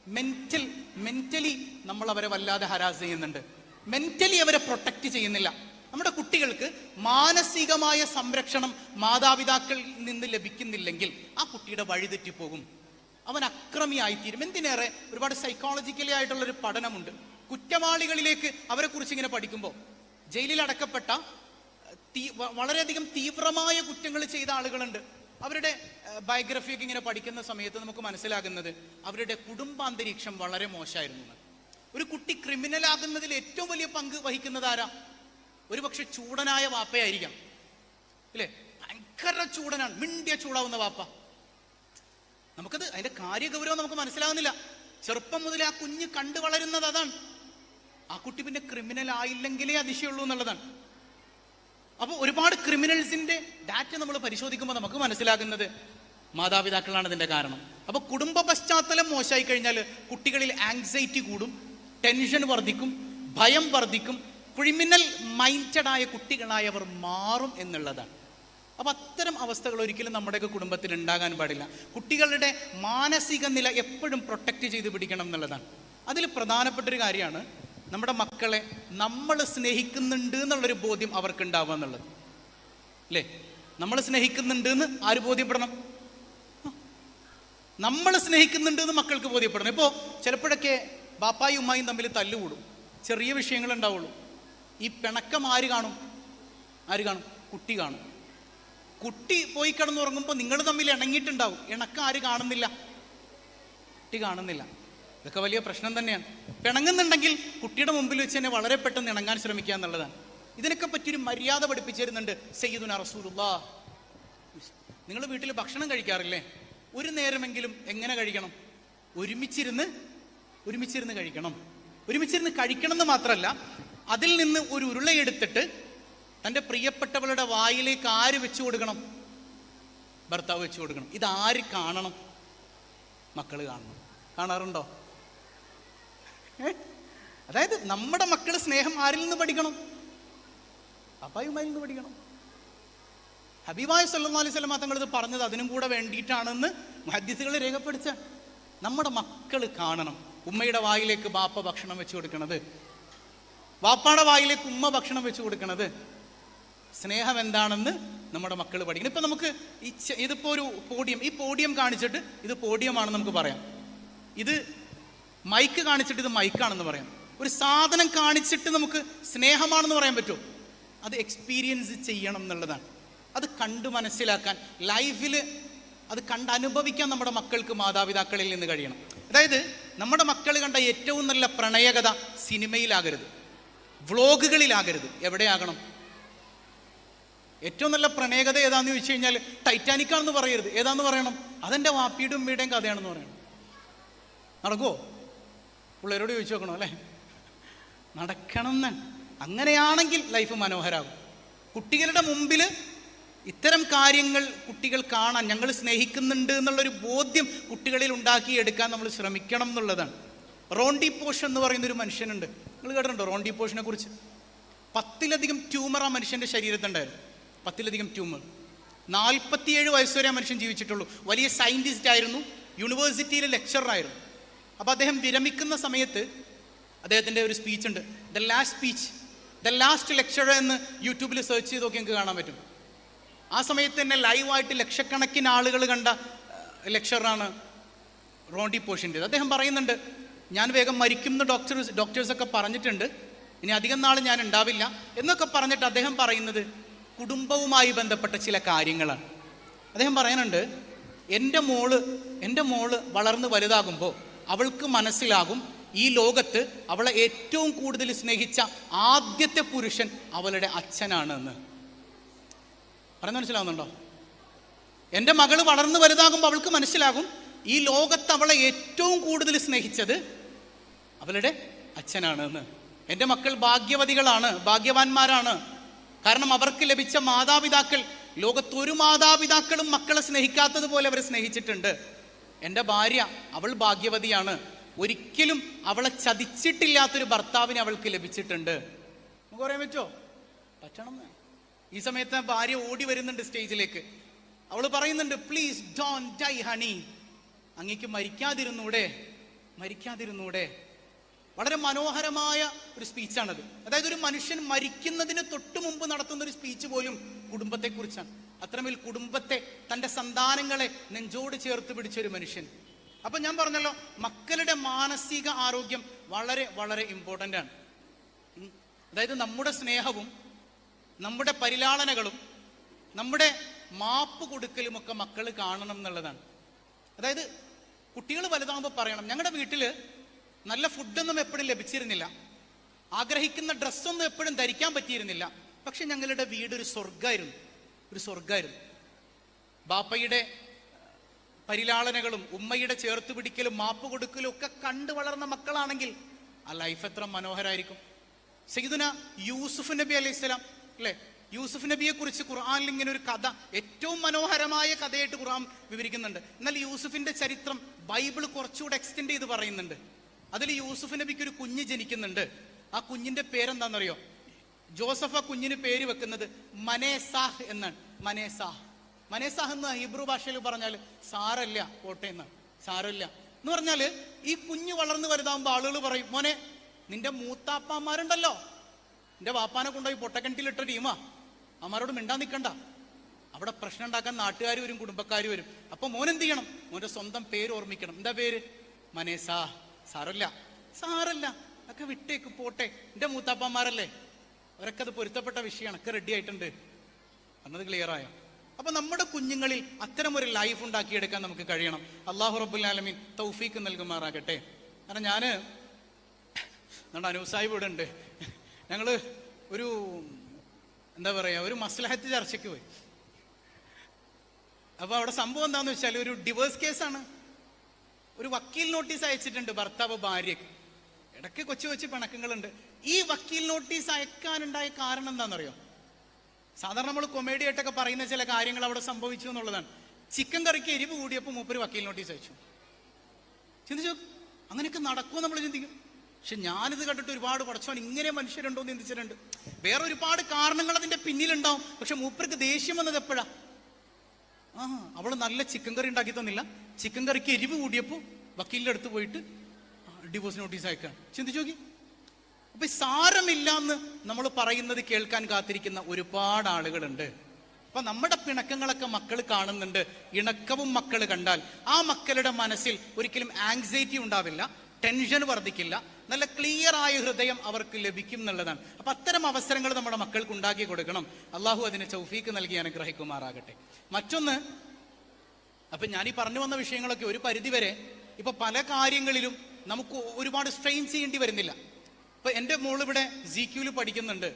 മെന്റൽ മെന്റലി നമ്മൾ അവരെ വല്ലാതെ ഹരാസ് ചെയ്യുന്നുണ്ട്. മെന്റലി അവരെ പ്രൊട്ടക്റ്റ് ചെയ്യുന്നില്ല. നമ്മുടെ കുട്ടികൾക്ക് മാനസികമായ സംരക്ഷണം മാതാപിതാക്കളിൽ നിന്ന് ലഭിക്കുന്നില്ലെങ്കിൽ ആ കുട്ടിയുടെ വഴിതെറ്റിപ്പോകും അവൻ അക്രമിയായിത്തീരും. എന്തിനേറെ? ഒരുപാട് സൈക്കോളജിക്കലി ആയിട്ടുള്ള ഒരു പഠനമുണ്ട്. കുറ്റവാളികളിലേക്ക് അവരെ കുറിച്ച് ഇങ്ങനെ പഠിക്കുമ്പോൾ ജയിലിൽ അടക്കപ്പെട്ട തീ- വളരെയധികം തീവ്രമായ കുറ്റങ്ങൾ ചെയ്ത ആളുകളുണ്ട്. അവരുടെ ബയോഗ്രഫിയൊക്കെ ഇങ്ങനെ പഠിക്കുന്ന സമയത്ത് നമുക്ക് മനസ്സിലാകുന്നത് അവരുടെ കുടുംബാന്തരീക്ഷം വളരെ മോശമായിരുന്നു. ഒരു കുട്ടി ക്രിമിനൽ ആകുന്നതിൽ ഏറ്റവും വലിയ പങ്ക് വഹിക്കുന്നത് ആരാ? ഒരുപക്ഷെ ചൂടനായ വാപ്പയായിരിക്കാം. ഇല്ലേ ഭയങ്കര ചൂടനാണ് മിണ്ടിയ ചൂടാവുന്ന വാപ്പ. നമുക്കത് അതിന്റെ കാര്യഗൗരവം നമുക്ക് മനസ്സിലാകുന്നില്ല ചെറുപ്പം മുതലേ ആ കുഞ്ഞ് കണ്ടു വളരുന്നത് അതാണ്. ആ കുട്ടി പിന്നെ ക്രിമിനൽ ആയില്ലെങ്കിലേ അതിശയുള്ളൂ എന്നുള്ളതാണ്. അപ്പോൾ ഒരുപാട് ക്രിമിനൽസിന്റെ ഡാറ്റ നമ്മൾ പരിശോധിക്കുമ്പോൾ നമുക്ക് മനസ്സിലാകുന്നത് മാതാപിതാക്കളാണ് ഇതിന്റെ കാരണം. അപ്പോൾ കുടുംബ പശ്ചാത്തലം മോശമായി കഴിഞ്ഞാൽ കുട്ടികളിൽ ആങ്സൈറ്റി കൂടും ടെൻഷൻ വർദ്ധിക്കും ഭയം വർദ്ധിക്കും ക്രിമിനൽ മൈൻഡായ കുട്ടികളായവർ മാറും എന്നുള്ളതാണ്. അപ്പൊ അത്തരം അവസ്ഥകൾ ഒരിക്കലും നമ്മുടെയൊക്കെ കുടുംബത്തിൽ ഉണ്ടാകാൻ പാടില്ല. കുട്ടികളുടെ മാനസിക നില എപ്പോഴും പ്രൊട്ടക്റ്റ് ചെയ്ത് പിടിക്കണം എന്നുള്ളതാണ്. അതിൽ പ്രധാനപ്പെട്ട ഒരു കാര്യമാണ് നമ്മുടെ മക്കളെ നമ്മൾ സ്നേഹിക്കുന്നുണ്ട് എന്നുള്ളൊരു ബോധ്യം അവർക്ക് ഉണ്ടാവുക എന്നുള്ളത്. അല്ലേ നമ്മൾ സ്നേഹിക്കുന്നുണ്ട് എന്ന് ആര് ബോധ്യപ്പെടണം? നമ്മൾ സ്നേഹിക്കുന്നുണ്ട് എന്ന് മക്കൾക്ക് ബോധ്യപ്പെടണം. ഇപ്പോൾ ചിലപ്പോഴൊക്കെ ബാപ്പായും ഉമ്മായും തമ്മിൽ തല്ലുകൂടും. ചെറിയ വിഷയങ്ങൾ ഉണ്ടാവുള്ളൂ. ഈ പിണക്കം ആര് കാണും? ആര് കാണും? കുട്ടി കാണും. കുട്ടി പോയി കിടന്നുറങ്ങുമ്പോൾ നിങ്ങൾ തമ്മിൽ ഇണങ്ങിയിട്ടുണ്ടാവും. ഇണക്കം ആര് കാണുന്നില്ല? കുട്ടി കാണുന്നില്ല. ഇതൊക്കെ വലിയ പ്രശ്നം തന്നെയാണ്. പിണങ്ങുന്നുണ്ടെങ്കിൽ കുട്ടിയുടെ മുമ്പിൽ വെച്ച് തന്നെ വളരെ പെട്ടെന്ന് ഇണങ്ങാൻ ശ്രമിക്കുക എന്നുള്ളതാണ്. ഇതിനൊക്കെ പറ്റിയൊരു മര്യാദ പഠിപ്പിച്ചിരുന്നുണ്ട് സയ്യിദുന റസൂലുള്ളാ. നിങ്ങൾ വീട്ടിൽ ഭക്ഷണം കഴിക്കാറില്ലേ? ഒരു നേരമെങ്കിലും എങ്ങനെ കഴിക്കണം? ഒരുമിച്ചിരുന്ന് ഒരുമിച്ചിരുന്ന് കഴിക്കണം. ഒരുമിച്ചിരുന്ന് കഴിക്കണം എന്ന് മാത്രമല്ല അതിൽ നിന്ന് ഒരു ഉരുളയെടുത്തിട്ട് തന്റെ പ്രിയപ്പെട്ടവളുടെ വായിലേക്ക് ആര് വെച്ചു കൊടുക്കണം? ഭർത്താവ് വെച്ചു കൊടുക്കണം. ഇതാര് കാണണം? മക്കൾ കാണണം. കാണാറുണ്ടോ? അതായത് നമ്മുടെ മക്കൾ സ്നേഹം ആരിൽ നിന്ന് പഠിക്കണം? അപ്പായുമാരിൽ നിന്ന് പഠിക്കണം. ഹബീബായ സല്ലാ അലൈഹി സ്വലമ തങ്ങൾ ഇത് പറഞ്ഞത് അതിനും കൂടെ വേണ്ടിയിട്ടാണെന്ന് മഹദ്യസുകൾ രേഖപ്പെടുത്ത നമ്മുടെ മക്കൾ കാണണം. ഉമ്മയുടെ വായിലേക്ക് ബാപ്പ ഭക്ഷണം വെച്ച് കൊടുക്കണത്. വാപ്പാടെ വായിലേക്ക് ഉമ്മ ഭക്ഷണം വെച്ച് കൊടുക്കണത്. സ്നേഹം എന്താണെന്ന് നമ്മുടെ മക്കൾ പഠിക്കണം. ഇപ്പം നമുക്ക് ഇതിപ്പോ ഒരു പോഡിയം ഈ പോഡിയം കാണിച്ചിട്ട് ഇത് പോഡിയമാണെന്ന് നമുക്ക് പറയാം. ഇത് മൈക്ക് കാണിച്ചിട്ട് ഇത് മൈക്കാണെന്ന് പറയാം. ഒരു സാധനം കാണിച്ചിട്ട് നമുക്ക് സ്നേഹമാണെന്ന് പറയാൻ പറ്റുമോ അത് എക്സ്പീരിയൻസ് ചെയ്യണം എന്നുള്ളതാണ്. അത് കണ്ട് മനസ്സിലാക്കാൻ ലൈഫിൽ അത് കണ്ട് അനുഭവിക്കാൻ നമ്മുടെ മക്കൾക്ക് മാതാപിതാക്കളിൽ നിന്ന് കഴിയണം. അതായത് നമ്മുടെ മക്കൾ കണ്ട ഏറ്റവും നല്ല പ്രണയകഥ സിനിമയിലാകരുത്. വ്ളോഗുകളിലാകരുത്. എവിടെയാകണം? ഏറ്റവും നല്ല പ്രണയകഥ ഏതാന്ന് ചോദിച്ചു കഴിഞ്ഞാൽ ടൈറ്റാനിക്കാണെന്ന് പറയരുത്. ഏതാന്ന് പറയണം? അതെന്റെ വാപ്പിയുടെ ഉമ്മയുടെയും കഥയാണെന്ന് പറയണം. നടക്കുമോ പിള്ളേരോട് ചോദിച്ചു നോക്കണം അല്ലേ? നടക്കണം എന്ന് അങ്ങനെയാണെങ്കിൽ ലൈഫ് മനോഹരാകും. കുട്ടികളുടെ മുമ്പിൽ ഇത്തരം കാര്യങ്ങൾ കുട്ടികൾ കാണാൻ ഞങ്ങൾ സ്നേഹിക്കുന്നുണ്ട് എന്നുള്ളൊരു ബോധ്യം കുട്ടികളിൽ ഉണ്ടാക്കിയെടുക്കാൻ നമ്മൾ ശ്രമിക്കണം എന്നുള്ളതാണ്. റോണ്ടി പോഷ് എന്ന് പറയുന്ന ഒരു മനുഷ്യനുണ്ട്. നിങ്ങൾ കേട്ടിട്ടുണ്ടോ റോണ്ടി പോഷിനെ കുറിച്ച്? പത്തിലധികം ട്യൂമർ ആ മനുഷ്യന്റെ ശരീരത്തുണ്ടായിരുന്നു പത്തിലധികം ട്യൂമർ. നാൽപ്പത്തിയേഴ് വയസ്സുവരെ ആ മനുഷ്യൻ ജീവിച്ചിട്ടുള്ളൂ. വലിയ സയന്റിസ്റ്റ് ആയിരുന്നു. യൂണിവേഴ്സിറ്റിയിലെ ലെക്ചറായിരുന്നു അപ്പോൾ അദ്ദേഹം വിരമിക്കുന്ന സമയത്ത് അദ്ദേഹത്തിന്റെ ഒരു സ്പീച്ച് ഉണ്ട്. The last speech the last lecture എന്ന് യൂട്യൂബിൽ സെർച്ച് ചെയ്ത് നോക്കി നിങ്ങൾക്ക് കാണാൻ പറ്റും. ആ സമയത്ത് തന്നെ ലൈവായിട്ട് ലക്ഷക്കണക്കിന് ആളുകൾ കണ്ട ലെക്ചറാണ് റോണ്ടി പോഷിന്റെ അദ്ദേഹം പറയുന്നുണ്ട് ഞാൻ വേഗം മരിക്കും എന്ന് ഡോക്ടേഴ്സ് ഡോക്ടേഴ്സൊക്കെ പറഞ്ഞിട്ടുണ്ട്. ഇനി അധികം നാൾ ഞാൻ ഉണ്ടാവില്ല. എന്നൊക്കെ പറഞ്ഞിട്ട് അദ്ദേഹം പറയുന്നത് കുടുംബവുമായി ബന്ധപ്പെട്ട ചില കാര്യങ്ങളാണ്. അദ്ദേഹം പറയുന്നുണ്ട് എന്റെ മോൾ എന്റെ മോൾ വളർന്ന് വലുതാകുമ്പോൾ അവൾക്ക് മനസ്സിലാകും ഈ ലോകത്ത് അവളെ ഏറ്റവും കൂടുതൽ സ്നേഹിച്ച ആദ്യത്തെ പുരുഷൻ അവളുടെ അച്ഛനാണ് എന്ന് പറയുന്നത് മനസ്സിലാവുന്നുണ്ടോ? എന്റെ മകൾ വളർന്നു വലുതാകുമ്പോൾ അവൾക്ക് മനസ്സിലാകും ഈ ലോകത്ത് അവളെ ഏറ്റവും കൂടുതൽ സ്നേഹിച്ചത് അവളുടെ അച്ഛനാണ് എന്ന് എന്റെ മക്കൾ ഭാഗ്യവതികളാണ് ഭാഗ്യവാന്മാരാണ്. കാരണം അവർക്ക് ലഭിച്ച മാതാപിതാക്കൾ ലോകത്തൊരു മാതാപിതാക്കളും മക്കളെ സ്നേഹിക്കാത്തതുപോലെ അവരെ സ്നേഹിച്ചിട്ടുണ്ട്. എന്റെ ഭാര്യ അവൾ ഭാഗ്യവതിയാണ്. ഒരിക്കലും അവളെ ചതിച്ചിട്ടില്ലാത്തൊരു ഭർത്താവിനെ അവൾക്ക് ലഭിച്ചിട്ടുണ്ട്. നമുക്ക് പറയാൻ പറ്റുമോ? പറ്റണം ഈ സമയത്ത് ഭാര്യ ഓടി വരുന്നുണ്ട് സ്റ്റേജിലേക്ക്. അവൾ പറയുന്നുണ്ട് പ്ലീസ് ഡോൺ ഡൈ ഹണി അങ്ങേക്ക് മരിക്കാതിരുന്നൂടെ മരിക്കാതിരുന്നൂടെ. വളരെ മനോഹരമായ ഒരു സ്പീച്ചാണത്. അതായത് ഒരു മനുഷ്യൻ മരിക്കുന്നതിന് തൊട്ട് മുമ്പ് നടത്തുന്ന ഒരു സ്പീച്ച് പോലും കുടുംബത്തെക്കുറിച്ചാണ്. അത്രമേൽ കുടുംബത്തെ തന്റെ സന്താനങ്ങളെ നെഞ്ചോട് ചേർത്ത് പിടിച്ചൊരു മനുഷ്യൻ. അപ്പൊ ഞാൻ പറഞ്ഞല്ലോ മക്കളുടെ മാനസിക ആരോഗ്യം വളരെ വളരെ ഇമ്പോർട്ടന്റ് ആണ്. അതായത് നമ്മുടെ സ്നേഹവും നമ്മുടെ പരിലാളനകളും നമ്മുടെ മാപ്പ് കൊടുക്കലും ഒക്കെ മക്കൾ കാണണം എന്നുള്ളതാണ്. അതായത് കുട്ടികൾ വലുതാകുമ്പോൾ പറയണം ഞങ്ങളുടെ വീട്ടിൽ നല്ല ഫുഡൊന്നും എപ്പോഴും ലഭിച്ചിരുന്നില്ല. ആഗ്രഹിക്കുന്ന ഡ്രസ്സൊന്നും എപ്പോഴും ധരിക്കാൻ പറ്റിയിരുന്നില്ല. പക്ഷെ ഞങ്ങളുടെ വീടൊരു സ്വർഗമായിരുന്നു ഒരു സ്വർഗമായിരുന്നു ബാപ്പയുടെ പരിലാളനകളും ഉമ്മയുടെ ചേർത്ത് പിടിക്കലും മാപ്പ് കൊടുക്കലും ഒക്കെ കണ്ടു വളർന്ന മക്കളാണെങ്കിൽ ആ ലൈഫ് എത്ര മനോഹരായിരിക്കും. സയ്യിദുന യൂസുഫ് നബി അലൈഹി സ്വലാം അല്ലേ? യൂസുഫ് നബിയെ കുറിച്ച് ഖുർആാനിൽ ഇങ്ങനെ ഒരു കഥ ഏറ്റവും മനോഹരമായ കഥയായിട്ട് ഖുർആൻ വിവരിക്കുന്നുണ്ട്. എന്നാൽ യൂസുഫിന്റെ ചരിത്രം ബൈബിൾ കുറച്ചുകൂടെ എക്സ്റ്റെൻഡ് ചെയ്ത് പറയുന്നുണ്ട്. അതിൽ യൂസുഫ് നബിക്ക് ഒരു കുഞ്ഞ് ജനിക്കുന്നുണ്ട്. ആ കുഞ്ഞിന്റെ പേരെന്താണെന്നറിയോ? ജോസഫ് കുഞ്ഞിന് പേര് വെക്കുന്നത് മനേസാഹ് എന്നാണ്. മനേസാഹ്. മനേസാഹ് എന്ന് ഹീബ്രു ഭാഷയിൽ പറഞ്ഞാൽ സാരല്ല എന്നാണ് സാരല്ല. എന്ന് പറഞ്ഞാൽ ഈ കുഞ്ഞ് വളർന്നു വലുതാകുമ്പോൾ ആളുകൾ പറയും മോനെ നിന്റെ മൂത്താപ്പാമാരുണ്ടല്ലോ നിന്റെ വാപ്പാനെ കൊണ്ടുപോയി പൊട്ടക്കിണറ്റിലിട്ട ടീമാ. അമ്മാരോട് മിണ്ടാൻ നിൽക്കണ്ട അവിടെ പ്രശ്നം ഉണ്ടാക്കാൻ നാട്ടുകാർ വരും കുടുംബക്കാർ വരും. അപ്പൊ മോൻ എന്ത് ചെയ്യണം? മോന്റെ സ്വന്തം പേര് ഓർമ്മിക്കണം. എന്താ പേര്? മനേസാ സാറല്ല സാറല്ല ഒക്കെ വിട്ടേക്ക് പോട്ടെ. എന്റെ മൂത്താപ്പന്മാരല്ലേ? അവരൊക്കെ അത് പൊരുത്തപ്പെട്ട വിഷയമാണ്. ഒക്കെ റെഡി ആയിട്ടുണ്ട്. എന്നത് ക്ലിയർ ആയോ? അപ്പൊ നമ്മുടെ കുഞ്ഞുങ്ങളിൽ അത്തരം ഒരു ലൈഫ് ഉണ്ടാക്കിയെടുക്കാൻ നമുക്ക് കഴിയണം. അള്ളാഹു റബ്ബുൽ ആലമീൻ തൗഫീക്ക് നൽകുമാറാകട്ടെ. കാരണം ഞാൻ നമ്മുടെ അനൂപ് സാഹിബ് ഇവിടെ ഉണ്ട്. ഞങ്ങൾ ഒരു എന്താ പറയാ ഒരു മസ്ലഹത്ത് ചർച്ചയ്ക്ക് പോയി. അപ്പൊ അവിടെ സംഭവം എന്താന്ന് വെച്ചാൽ ഒരു ഡിവോഴ്സ് കേസാണ് ഒരു വക്കീൽ നോട്ടീസ് അയച്ചിട്ടുണ്ട് ഭർത്താവ് ഭാര്യക്ക് ഇടയ്ക്ക് കൊച്ചു കൊച്ചു പിണക്കങ്ങളുണ്ട്. ഈ വക്കീൽ നോട്ടീസ് അയക്കാനുണ്ടായ കാരണം എന്താണെന്നറിയോ? സാധാരണ നമ്മൾ കൊമേഡി ആയിട്ടൊക്കെ പറയുന്ന ചില കാര്യങ്ങൾ അവിടെ സംഭവിച്ചു എന്നുള്ളതാണ്. ചിക്കൻ കറിക്ക് എരിവ് കൂടിയപ്പോൾ മൂപ്പര് വക്കീൽ നോട്ടീസ് അയച്ചു. ചിന്തിച്ചു അങ്ങനെയൊക്കെ നടക്കുമോ നമ്മൾ ചിന്തിക്കും. പക്ഷെ ഞാനിത് കണ്ടിട്ട് ഒരുപാട് പടച്ചോൻ ഇങ്ങനെ മനുഷ്യരുണ്ടോ എന്ന് ചിന്തിച്ചിട്ടുണ്ട്. വേറെ ഒരുപാട് കാരണങ്ങൾ അതിന്റെ പിന്നിലുണ്ടാവും. പക്ഷെ മൂപ്പർക്ക് ദേഷ്യം വന്നത് എപ്പോഴാ? ആ അവൾ നല്ല ചിക്കൻ കറി ഉണ്ടാക്കി തന്നില്ല. ചിക്കൻ കറിക്ക് എരിവ് കൂടിയപ്പോൾ വക്കീലിന്റെ അടുത്ത് പോയിട്ട് ഡിവോഴ്സ് നോട്ടീസ് അയക്കാൻ ചിന്തിച്ചു നോക്കി. അപ്പൊ സാരമില്ലാന്ന് നമ്മൾ പറയുന്നത് കേൾക്കാൻ കാത്തിരിക്കുന്ന ഒരുപാട് ആളുകളുണ്ട്. അപ്പൊ നമ്മുടെ പിണക്കങ്ങളൊക്കെ മക്കൾ കാണുന്നുണ്ട്. ഇണക്കവും മക്കൾ കണ്ടാൽ ആ മക്കളുടെ മനസ്സിൽ ഒരിക്കലും ആങ്സൈറ്റി ഉണ്ടാവില്ല ടെൻഷൻ വർദ്ധിക്കില്ല. നല്ല ക്ലിയർ ആയ ഹൃദയം അവർക്ക് ലഭിക്കും എന്നുള്ളതാണ്. അപ്പൊ അത്തരം അവസരങ്ങൾ നമ്മുടെ മക്കൾക്ക് ഉണ്ടാക്കി കൊടുക്കണം. അള്ളാഹു അതിനെ ചൗഫീക്ക് നൽകി അനുഗ്രഹിക്കുമാറാകട്ടെ. മറ്റൊന്ന് അപ്പൊ ഞാൻ ഈ പറഞ്ഞു വന്ന വിഷയങ്ങളൊക്കെ ഒരു പരിധിവരെ ഇപ്പൊ പല കാര്യങ്ങളിലും നമുക്ക് ഒരുപാട് സ്ട്രെയിൻ ചെയ്യേണ്ടി വരുന്നില്ല. ഇപ്പൊ എന്റെ മോൾ ഇവിടെ ജി ക്യൂൽ പഠിക്കുന്നുണ്ട്.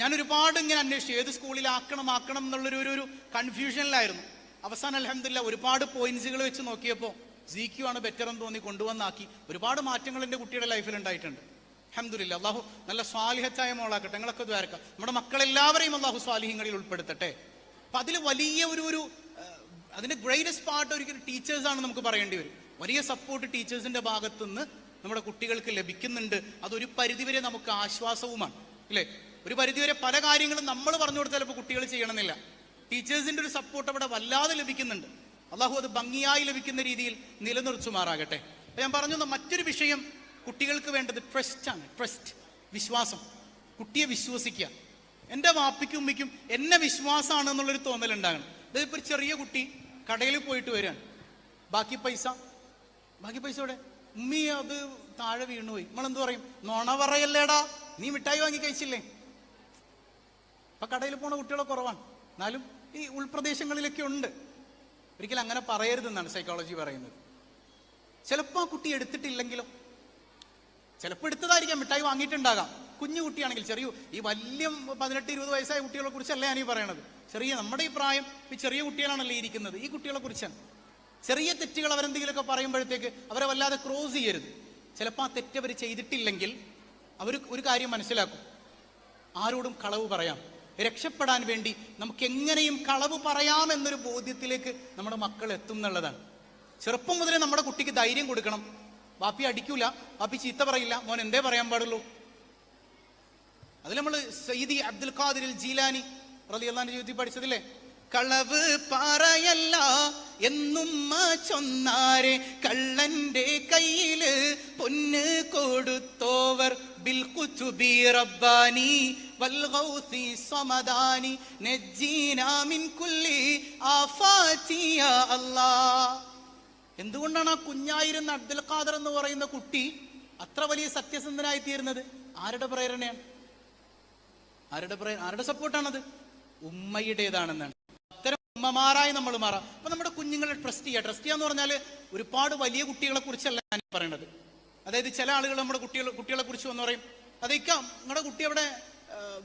ഞാൻ ഒരുപാട് ഇങ്ങനെ അന്വേഷിച്ചു. ഏത് സ്കൂളിലാക്കണം ആക്കണം എന്നുള്ളൊരു ഒരു ഒരു കൺഫ്യൂഷനിലായിരുന്നു അവസാനം അലഹമില്ല ഒരുപാട് പോയിന്റ്സുകൾ വെച്ച് നോക്കിയപ്പോൾ ജി ക്യു ആണ് ബെറ്റർ എന്ന് തോന്നി കൊണ്ടുവന്നാക്കി. ഒരുപാട് മാറ്റങ്ങൾ എന്റെ കുട്ടിയുടെ ലൈഫിൽ ഉണ്ടായിട്ടുണ്ട്. അഹമ്മദില്ല അള്ളാഹു നല്ല സ്വാലിഹത്തായ മോളാക്കട്ടെ. ഞങ്ങളൊക്കെ ദ്വാരക്കാം നമ്മുടെ മക്കളെല്ലാവരെയും അള്ളാഹു സ്വാലിഹ്യങ്ങളിൽ ഉൾപ്പെടുത്തട്ടെ. അപ്പൊ അതിൽ വലിയ ഒരു ഒരു അതിന്റെ ഗ്രേറ്റസ്റ്റ് പാർട്ട് ഒരിക്കലും ടീച്ചേഴ്സാണ് നമുക്ക് പറയേണ്ടി വരും. വലിയ സപ്പോർട്ട് ടീച്ചേഴ്സിന്റെ ഭാഗത്തു നിന്ന് നമ്മുടെ കുട്ടികൾക്ക് ലഭിക്കുന്നുണ്ട്. അതൊരു പരിധിവരെ നമുക്ക് ആശ്വാസവുമാണ്. അല്ലേ? ഒരു പരിധിവരെ പല കാര്യങ്ങളും നമ്മൾ പറഞ്ഞു കൊടുത്താൽ ഇപ്പോൾ കുട്ടികൾ ചെയ്യണമെന്നില്ല. ടീച്ചേഴ്സിന്റെ ഒരു സപ്പോർട്ട് അവിടെ വല്ലാതെ ലഭിക്കുന്നുണ്ട്. അള്ളാഹു അത് ഭംഗിയായി ലഭിക്കുന്ന രീതിയിൽ നിലനിർത്തുമാറാകട്ടെ. ഞാൻ പറഞ്ഞു മറ്റൊരു വിഷയം കുട്ടികൾക്ക് വേണ്ടത് ട്രസ്റ്റ് ആണ്. ട്രസ്റ്റ് വിശ്വാസം. കുട്ടിയെ വിശ്വസിക്കുക. എന്റെ വാപ്പിക്കും ഉമ്മയ്ക്കും എന്നെ വിശ്വാസമാണ് എന്നുള്ളൊരു തോന്നലുണ്ടാകണം. അതായത് ഇപ്പൊ ഒരു ചെറിയ കുട്ടി കടയിൽ പോയിട്ട് വരികയാണ് ബാക്കി പൈസ ബാക്കി പൈസ ഇവിടെ ഉമ്മി അത് താഴെ വീണുപോയി. നമ്മളെന്ത് പറയും? നോണ പറയല്ലേടാ നീ മിഠായി വാങ്ങി കഴിച്ചില്ലേ? ഇപ്പൊ കടയിൽ പോണ കുട്ടികളെ കുറവാണ്. എന്നാലും ഈ ഉൾപ്രദേശങ്ങളിലൊക്കെ ഉണ്ട്. ഒരിക്കലും അങ്ങനെ പറയരുതെന്നാണ് സൈക്കോളജി പറയുന്നത്. ചിലപ്പോൾ ആ കുട്ടി എടുത്തിട്ടില്ലെങ്കിലോ ചിലപ്പോൾ എടുത്തതായിരിക്കാം മിഠായി വാങ്ങിയിട്ടുണ്ടാകാം. കുഞ്ഞു കുട്ടിയാണെങ്കിൽ ചെറിയ ഈ വലിയ പതിനെട്ട് ഇരുപത് വയസ്സായ കുട്ടികളെ കുറിച്ചല്ല ഈ പറയണത്. ചെറിയ നമ്മുടെ ഈ പ്രായം ഈ ചെറിയ കുട്ടികളാണല്ലോ ഇരിക്കുന്നത്. ഈ കുട്ടികളെ കുറിച്ചാണ്. ചെറിയ തെറ്റുകൾ അവരെന്തെങ്കിലുമൊക്കെ പറയുമ്പോഴത്തേക്ക് അവരെ വല്ലാതെ ക്രോസ് ചെയ്യരുത്. ചിലപ്പോൾ ആ തെറ്റ് അവർ ചെയ്തിട്ടില്ലെങ്കിൽ അവർ ഒരു കാര്യം മനസ്സിലാക്കും. ആരോടും കളവ് പറയാം. രക്ഷപ്പെടാൻ വേണ്ടി നമുക്ക് എങ്ങനെയും കളവ് പറയാം എന്നൊരു ബോധ്യത്തിലേക്ക് നമ്മുടെ മക്കൾ എത്തും എന്നുള്ളതാണ്. ചെറുപ്പം മുതലേ നമ്മുടെ കുട്ടിക്ക് ധൈര്യം കൊടുക്കണം. വാപ്പി അടിക്കൂല വാപ്പി ചീത്ത പറയില്ല മോൻ എന്തേ പറയാൻ പാടുള്ളൂ? അതിൽ നമ്മൾ സയ്യിദി അബ്ദുൽ ഖാദിർ ജീലാനി റളിയല്ലാഹു ജീവിതത്തിൽ പഠിച്ചതില്ലേ? കളവ് പാറയല്ല എന്നും ചൊന്നാരെ കള്ളന്റെ കയ്യിൽ പൊന്ന് കൊടുത്തോവർ. റബ്ബാനി സമദാനി നജ്ജീനാ മിൻ കുല്ലി എന്തുകൊണ്ടാണ് ആ കുഞ്ഞായിരുന്ന അബ്ദുൽ ഖാദർ എന്ന് പറയുന്ന കുട്ടി അത്ര വലിയ സത്യസന്ധനായി തീരുന്നത് ആരുടെ പ്രേരണയാണ്? ആരുടെ പ്രേരണ ആരുടെ സപ്പോർട്ടാണത് ഉമ്മയുടേതാണെന്നാണ്. ഉമ്മമാരായി നമ്മൾ മാറാം. അപ്പൊ നമ്മുടെ കുഞ്ഞുങ്ങളെ ട്രസ്റ്റ് ചെയ്യുക. ട്രസ്റ്റ് ചെയ്യാന്ന് പറഞ്ഞാൽ ഒരുപാട് വലിയ കുട്ടികളെ കുറിച്ചല്ല ഞാൻ പറയണത്. അതായത് ചില ആളുകൾ നമ്മുടെ കുട്ടികൾ കുട്ടികളെ കുറിച്ച് വന്ന് പറയും അതേക്കാം നിങ്ങളുടെ കുട്ടി അവിടെ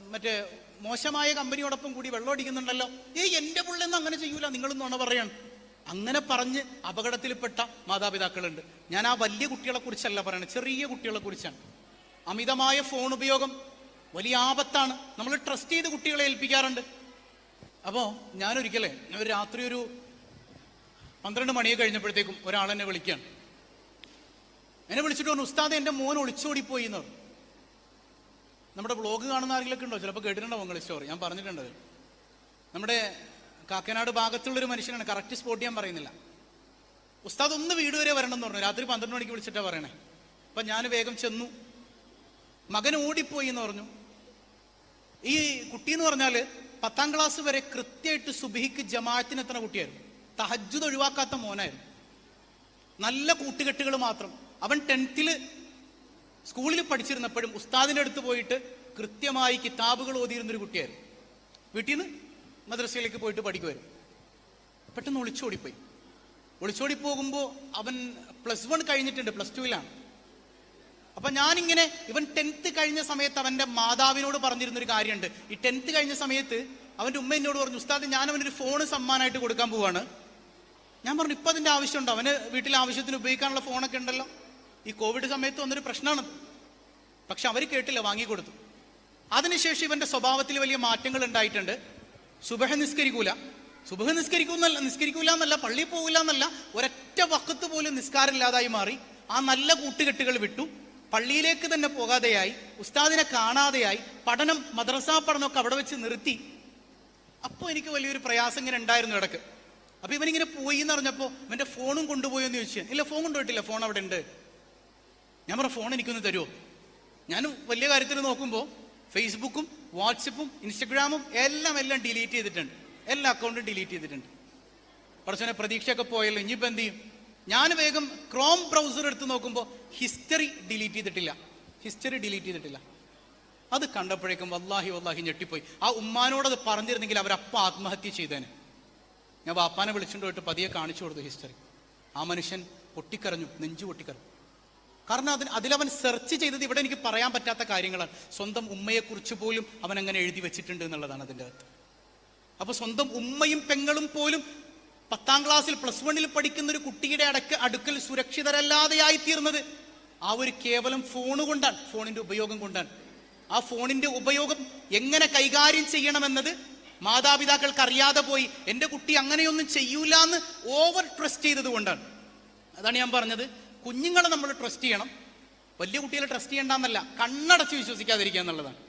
മറ്റേ മോശമായ കമ്പനിയോടൊപ്പം കൂടി വെള്ളം അടിക്കുന്നുണ്ടല്ലോ. ഏയ് എന്റെ പുള്ളൊന്നും അങ്ങനെ ചെയ്യൂല. നിങ്ങളൊന്നും ആണോ പറയാണ്. അങ്ങനെ പറഞ്ഞ് അപകടത്തിൽപ്പെട്ട മാതാപിതാക്കളുണ്ട്. ഞാൻ ആ വലിയ കുട്ടികളെ കുറിച്ചല്ല പറയണത്. ചെറിയ കുട്ടികളെ കുറിച്ചാണ്. അമിതമായ ഫോൺ ഉപയോഗം വലിയ ആപത്താണ്. നമ്മൾ ട്രസ്റ്റ് ചെയ്ത് കുട്ടികളെ ഏൽപ്പിക്കാറുണ്ട്. അപ്പോൾ ഞാനൊരിക്കലേ ഒരു രാത്രി ഒരു പന്ത്രണ്ട് മണിയെ കഴിഞ്ഞപ്പോഴത്തേക്കും ഒരാൾ എന്നെ വിളിക്കുകയാണ് എന്നെ വിളിച്ചിട്ട് പറഞ്ഞു ഉസ്താദ് എന്റെ മോൻ ഒളിച്ചോടിപ്പോയി എന്ന് പറഞ്ഞു. നമ്മുടെ ബ്ലോഗ് കാണുന്ന ആരെങ്കിലൊക്കെ ഉണ്ടോ? ചിലപ്പോൾ കേട്ടിട്ടുണ്ടാവും നിങ്ങൾ സ്റ്റോറി ഞാൻ പറഞ്ഞിട്ടുണ്ട്. നമ്മുടെ കാക്കനാട് ഭാഗത്തുള്ളൊരു മനുഷ്യനാണ്. കറക്റ്റ് സ്പോട്ട് ഞാൻ പറയുന്നില്ല. ഉസ്താദ് ഒന്ന് വീട് വരെ വരണം എന്ന് പറഞ്ഞു. രാത്രി പന്ത്രണ്ട് മണിക്ക് വിളിച്ചിട്ടാ പറയണേ. അപ്പം ഞാൻ വേഗം ചെന്നു. മകൻ ഓടിപ്പോയി എന്ന് പറഞ്ഞു. ഈ കുട്ടി എന്ന് പറഞ്ഞാൽ പത്താം ക്ലാസ് വരെ കൃത്യമായിട്ട് സുബിഹിക്ക് ജമാഅത്തിന് എത്തുന്ന കുട്ടിയായിരുന്നു? തഹജ്ജുദ് ഒഴിവാക്കാത്ത മോനായിരുന്നു. നല്ല കൂട്ടുകെട്ടുകൾ മാത്രം. അവൻ ടെൻത്തിൽ സ്കൂളിൽ പഠിച്ചിരുന്നപ്പോഴും ഉസ്താദിന്റെ അടുത്ത് പോയിട്ട് കൃത്യമായി കിതാബുകൾ ഓതിയിരുന്നൊരു കുട്ടിയായിരുന്നു. വീട്ടിൽ നിന്ന് മദ്രസയിലേക്ക് പോയിട്ട് പഠിക്കുമായിരുന്നു പെട്ടെന്ന് ഒളിച്ചോടിപ്പോയി. ഒളിച്ചോടി പോകുമ്പോൾ അവൻ പ്ലസ് വൺ കഴിഞ്ഞിട്ടുണ്ട് പ്ലസ് ടുവിലാണ് അപ്പൊ ഞാനിങ്ങനെ ഇവൻ ടെൻത്ത് കഴിഞ്ഞ സമയത്ത് അവന്റെ മാതാവിനോട് പറഞ്ഞിരുന്നൊരു കാര്യമുണ്ട്. ഈ ടെൻത്ത് കഴിഞ്ഞ സമയത്ത് അവന്റെ ഉമ്മ എന്നോട് പറഞ്ഞു ഉസ്താദ് ഞാൻ അവനൊരു ഫോണ് സമ്മാനമായിട്ട് കൊടുക്കാൻ പോവാണ്. ഞാൻ പറഞ്ഞു ഇപ്പൊ അതിന്റെ ആവശ്യമുണ്ടോ? അവന് വീട്ടിൽ ആവശ്യത്തിന് ഉപയോഗിക്കാനുള്ള ഫോണൊക്കെ ഉണ്ടല്ലോ. ഈ കോവിഡ് സമയത്ത് വന്നൊരു പ്രശ്നമാണ്. പക്ഷെ അവർ കേട്ടില്ല വാങ്ങിക്കൊടുത്തു അതിനുശേഷം ഇവന്റെ സ്വഭാവത്തിൽ വലിയ മാറ്റങ്ങൾ ഉണ്ടായിട്ടുണ്ട്. സുബഹ നിസ്കരിക്കൂല. സുബഹ നിസ്കരിക്കൂന്നല്ല നിസ്കരിക്കൂല എന്നല്ല പള്ളിയിൽ പോകില്ല എന്നല്ല ഒരൊറ്റ വക്കത്ത് പോലും നിസ്കാരമില്ലാതായി മാറി. ആ നല്ല കൂട്ടുകെട്ടുകൾ വിട്ടു. പള്ളിയിലേക്ക് തന്നെ പോകാതെയായി ഉസ്താദിനെ കാണാതെയായി പഠനം മദ്രസാ പഠനമൊക്കെ അവിടെ വെച്ച് നിർത്തി. അപ്പോൾ എനിക്ക് വലിയൊരു പ്രയാസം ഇങ്ങനെ ഉണ്ടായിരുന്നു ഇടയ്ക്ക് അപ്പൊ ഇവനിങ്ങനെ പോയി എന്ന് പറഞ്ഞപ്പോൾ ഇവന്റെ ഫോണും കൊണ്ടുപോയി എന്ന് ചോദിച്ചു ഇല്ല ഫോൺ കൊണ്ടുപോയിട്ടില്ല ഫോൺ അവിടെ ഉണ്ട്. ഞാൻ പറഞ്ഞ ഫോൺ എനിക്കൊന്ന് തരുമോ ഞാൻ വലിയ കാര്യത്തിൽ നോക്കുമ്പോൾ ഫേസ്ബുക്കും വാട്സപ്പും ഇൻസ്റ്റഗ്രാമും എല്ലാം എല്ലാം ഡിലീറ്റ് ചെയ്തിട്ടുണ്ട്. എല്ലാ അക്കൗണ്ടും ഡിലീറ്റ് ചെയ്തിട്ടുണ്ട്. കുറച്ചനെ പ്രതീക്ഷയൊക്കെ പോയല്ലോ ഇനിയിപ്പോൾ എന്ത് ചെയ്യും? ഞാൻ വേഗം ക്രോം ബ്രൗസർ എടുത്ത് നോക്കുമ്പോൾ ഹിസ്റ്ററി ഡിലീറ്റ് ചെയ്തിട്ടില്ല. ഹിസ്റ്ററി ഡിലീറ്റ് ചെയ്തിട്ടില്ല. അത് കണ്ടപ്പോഴേക്കും വല്ലാഹി വല്ലാഹി ഞെട്ടിപ്പോയി. ആ ഉമ്മാനോട് അത് പറഞ്ഞിരുന്നെങ്കിൽ അവരപ്പ ആത്മഹത്യ ചെയ്തേനെ. ഞാൻ വാപ്പാനെ വിളിച്ചുകൊണ്ട് പോയിട്ട് പതിയെ കാണിച്ചു കൊടുത്തു ഹിസ്റ്ററി ആ മനുഷ്യൻ പൊട്ടിക്കരഞ്ഞു നെഞ്ചു പൊട്ടിക്കരഞ്ഞു. കാരണം അതിന് അതിലവൻ സെർച്ച് ചെയ്തത് ഇവിടെ എനിക്ക് പറയാൻ പറ്റാത്ത കാര്യങ്ങളാണ്. സ്വന്തം ഉമ്മയെക്കുറിച്ച് പോലും അവൻ അങ്ങനെ എഴുതി വെച്ചിട്ടുണ്ട് എന്നുള്ളതാണ് അതിന്റെ അകത്ത്. അപ്പൊ സ്വന്തം ഉമ്മയും പെങ്ങളും പോലും പത്താം ക്ലാസ്സിൽ പ്ലസ് വണ്ണിൽ പഠിക്കുന്ന ഒരു കുട്ടിയുടെ അടക്ക അടുക്കൽ സുരക്ഷിതരല്ലാതെയായി തീർന്നത് ആ ഒരു കേവലം ഫോണ് കൊണ്ടാണ് ഫോണിന്റെ ഉപയോഗം കൊണ്ടാണ്. ആ ഫോണിന്റെ ഉപയോഗം എങ്ങനെ കൈകാര്യം ചെയ്യണമെന്നത് മാതാപിതാക്കൾക്ക് അറിയാതെ പോയി എന്റെ കുട്ടി അങ്ങനെയൊന്നും ചെയ്യൂല എന്ന് ഓവർ ട്രസ്റ്റ് ചെയ്തത് കൊണ്ടാണ്. അതാണ് ഞാൻ പറഞ്ഞത്. കുഞ്ഞുങ്ങളെ നമ്മൾ ട്രസ്റ്റ് ചെയ്യണം. വലിയ കുട്ടികളെ ട്രസ്റ്റ് ചെയ്യണ്ടെന്നല്ല കണ്ണടച്ച് വിശ്വസിക്കാതിരിക്കുക എന്നുള്ളതാണ്.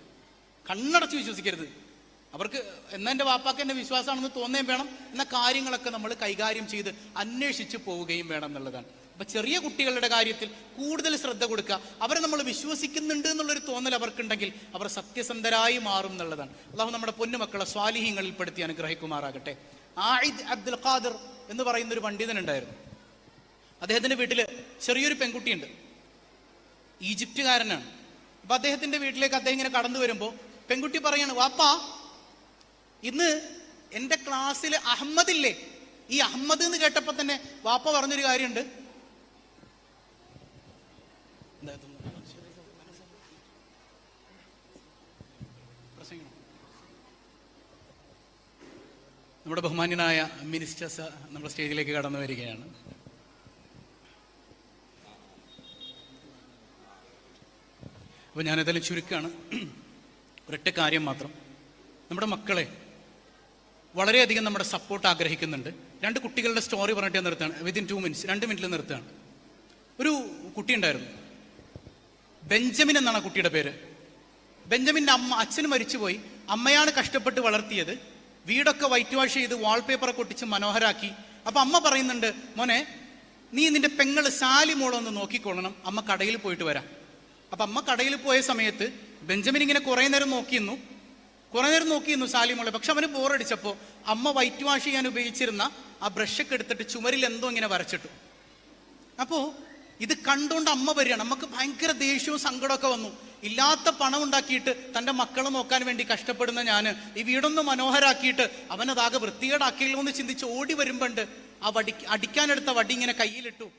കണ്ണടച്ച് വിശ്വസിക്കരുത്. അവർക്ക് എന്നാ എന്റെ വാപ്പാക്ക് എന്റെ വിശ്വാസമാണെന്ന് തോന്നുകയും വേണം എന്ന കാര്യങ്ങളൊക്കെ നമ്മൾ കൈകാര്യം ചെയ്ത് അന്വേഷിച്ച് പോവുകയും വേണം എന്നുള്ളതാണ്. അപ്പൊ ചെറിയ കുട്ടികളുടെ കാര്യത്തിൽ കൂടുതൽ ശ്രദ്ധ കൊടുക്കുക. അവരെ നമ്മൾ വിശ്വസിക്കുന്നുണ്ട് എന്നുള്ളൊരു തോന്നൽ അവർക്കുണ്ടെങ്കിൽ അവർ സത്യസന്ധരായി മാറും എന്നുള്ളതാണ്. അള്ളാഹു നമ്മുടെ പൊന്നുമക്കളെ സ്വാലിഹ്യങ്ങളിൽ പെടുത്തി അനുഗ്രഹിക്കുമാറാകട്ടെ. ആയിദ് അബ്ദുൽ ഖാദിർ എന്ന് പറയുന്ന ഒരു പണ്ഡിതനുണ്ടായിരുന്നു. അദ്ദേഹത്തിന്റെ വീട്ടിൽ ചെറിയൊരു പെൺകുട്ടിയുണ്ട്. ഈജിപ്തുകാരനാണ്. അപ്പൊ അദ്ദേഹത്തിന്റെ വീട്ടിലേക്ക് അദ്ദേഹം ഇങ്ങനെ കടന്നു വരുമ്പോൾ പെൺകുട്ടി പറയാണ് വാപ്പാ ഇന്ന് എന്റെ ക്ലാസ്സിൽ അഹമ്മദ് ഇല്ലേ ഈ അഹമ്മദ് എന്ന് കേട്ടപ്പോൾ തന്നെ വാപ്പ പറഞ്ഞൊരു കാര്യമുണ്ട്? നമ്മുടെ ബഹുമാന്യനായ മിനിസ്റ്റേഴ്സ് നമ്മുടെ സ്റ്റേജിലേക്ക് കടന്നു വരികയാണ്. അപ്പോൾ ഞാനതെല്ലാം ചുരുക്കമാണ് ഒരൊറ്റ കാര്യം മാത്രം. നമ്മുടെ മക്കളെ വളരെയധികം നമ്മുടെ സപ്പോർട്ട് ആഗ്രഹിക്കുന്നുണ്ട്. രണ്ട് കുട്ടികളുടെ സ്റ്റോറി പറഞ്ഞിട്ട് നിർത്താണ് വിത്തിൻ ടു മിനിറ്റ്സ് രണ്ട് മിനിറ്റിൽ നിർത്താണ് ഒരു കുട്ടി ഉണ്ടായിരുന്നു. ബെഞ്ചമിൻ എന്നാണ് ആ കുട്ടിയുടെ പേര്. ബെഞ്ചമിന്റെ അമ്മ അച്ഛൻ മരിച്ചുപോയി. അമ്മയാണ് കഷ്ടപ്പെട്ട് വളർത്തിയത്. വീടൊക്കെ വൈറ്റ് വാഷ് ചെയ്ത് വാൾപേപ്പറൊക്കെ ഒട്ടിച്ച് മനോഹരാക്കി. അപ്പൊ അമ്മ പറയുന്നുണ്ട് മോനെ നീ നിന്റെ പെങ്ങൾ സാലി മോളൊന്ന് നോക്കിക്കൊള്ളണം. അമ്മ കടയിൽ പോയിട്ട് വരാം. അപ്പൊ അമ്മ കടയിൽ പോയ സമയത്ത് ബെഞ്ചമിൻ ഇങ്ങനെ കുറേ നേരം നോക്കിയിരുന്നു. കുറെ നേരം നോക്കിയിരുന്നു ശാലിമോളെ പക്ഷെ അവന് ബോറടിച്ചപ്പോ അമ്മ വൈറ്റ് വാഷ് ചെയ്യാൻ ഉപയോഗിച്ചിരുന്ന ആ ബ്രഷൊക്കെ എടുത്തിട്ട് ചുമരിൽ എന്തോ ഇങ്ങനെ വരച്ചിട്ടു. അപ്പോ ഇത് കണ്ടുകൊണ്ട് അമ്മ വരികയാണ്. നമുക്ക് ഭയങ്കര ദേഷ്യവും സങ്കടമൊക്കെ വന്നു. ഇല്ലാത്ത പണം ഉണ്ടാക്കിയിട്ട് തന്റെ മക്കളെ നോക്കാൻ വേണ്ടി കഷ്ടപ്പെടുന്ന ഞാൻ ഈ വീടൊന്ന് മനോഹരാക്കിയിട്ട് അവനതാകെ വൃത്തികേടാക്കിയല്ലോ എന്ന് ചിന്തിച്ച് ഓടി വരുമ്പോണ്ട് ആ വടി അടിക്കാനെടുത്ത വടി ഇങ്ങനെ കയ്യിലിട്ടു.